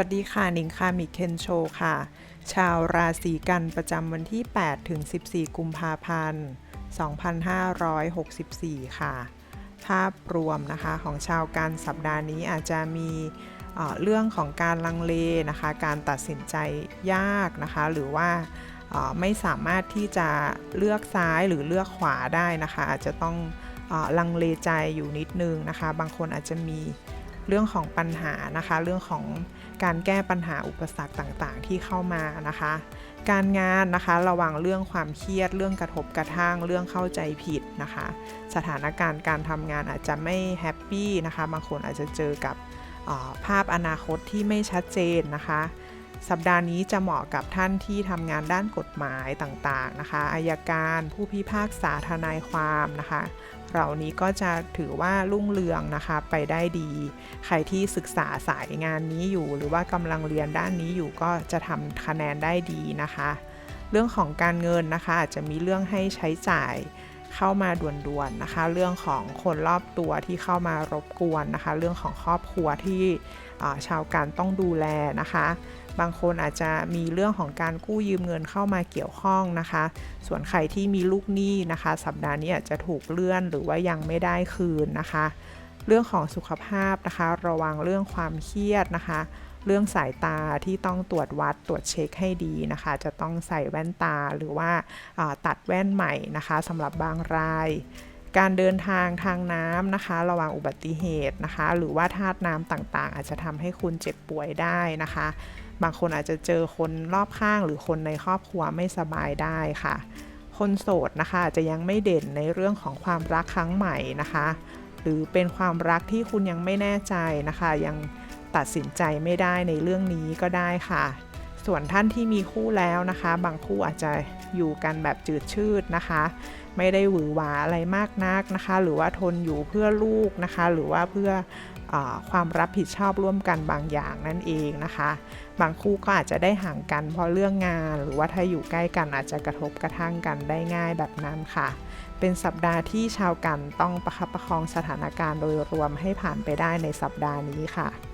วัสดีค่ะ นิงคามิเคนโชค่ะ ชาวราศีกันประจำวันที่ 8 ถึง 14 กุมภาพันธ์ 2564 ค่ะ ภาพรวมนะคะของชาวกันสัปดาห์นี้อาจจะมีเเรื่องของการลังเลนะคะ การตัดสินใจยากนะคะ หรือว่าไม่สามารถที่จะเลือกซ้ายหรือเลือกขวาได้นะคะ อาจจะต้องอลังเลใจอยู่นิดนึงนะคะ บางคนอาจจะมี เรื่องของปัญหานะคะ เรื่องของการแก้ปัญหาอุปสรรคต่างๆ ที่เข้ามานะคะ การงานนะคะระวังเรื่องความเครียด เรื่องกระทบกระทั่ง เรื่องเข้าใจผิดนะคะ สถานการณ์การทำงานอาจจะไม่แฮปปี้นะคะ บางคนอาจจะเจอกับภาพอนาคตที่ไม่ชัดเจนนะคะ สัปดาห์นี้จะเหมาะกับท่านที่ทำงานด้านกฎหมายต่างๆนะคะอายการผู้พิพากษาทนายความนะคะเหล่านี้ก็จะถือว่ารุ่งเรืองนะคะไปได้ดี ใครที่ศึกษาสายงานนี้อยู่ หรือว่ากำลังเรียนด้านนี้อยู่ก็จะทำคะแนนได้ดีนะคะ เรื่องของการเงินนะคะอาจจะมีเรื่องให้ใช้จ่าย เข้ามาด่วนๆนะคะ เรื่องของคนรอบตัวที่เข้ามารบกวนนะคะ เรื่องของครอบครัวที่ชาวการต้องดูแลนะคะ บางคนอาจจะมีเรื่องของการกู้ยืมเงินเข้ามาเกี่ยวข้องนะคะ ส่วนใครที่มีลูกหนี้นะคะ สัปดาห์นี้อาจจะถูกเลื่อนหรือว่ายังไม่ได้คืนนะคะ เรื่องของสุขภาพนะคะ ระวังเรื่องความเครียดนะคะ เรื่องสายตาที่ต้องตรวจวัดตรวจเช็คให้ดีนะคะ จะต้องใส่แว่นตาหรือว่าาตัดแว่นใหม่นะคะสำหรับบางรายการเดินทางทางน้ำนะคะ ระวังอุบัติเหตุนะคะ หรือว่าธาตุน้ำต่างๆ อาจจะทำให้คุณเจ็บป่วยได้นะคะ บางคนอาจจะเจอคนรอบข้างหรือคนในครอบครัวไม่สบายได้ค่ะ คนโสดนะคะอาจจะยังไม่เด่นในเรื่องของความรักครั้งใหม่นะคะ หรือเป็นความรักที่คุณยังไม่แน่ใจนะคะ ยัง ตัดสินใจไม่ได้ในเรื่องนี้ก็ได้ค่ะ ส่วนท่านที่มีคู่แล้วนะคะ บางคู่อาจจะอยู่กันแบบจืดชืดนะคะ ไม่ได้หวือหวาอะไรมากนักนะคะ หรือว่าทนอยู่เพื่อลูกนะคะ หรือว่าเพื่ออความรับผิดชอบร่วมกันบางอย่างนั่นเองนะคะ บางคู่ก็อาจจะได้ห่างกันเพราะเรื่องงาน หรือว่าถ้าอยู่ใกล้กันอาจจะกระทบกระทั่งกันได้ง่ายแบบนั้นค่ะเป็นสัปดาห์ที่ชาวกันต้องประคับประคองสถานการณ์โดยรวมให้ผ่านไปได้ในสัปดาห์นี้ค่ะ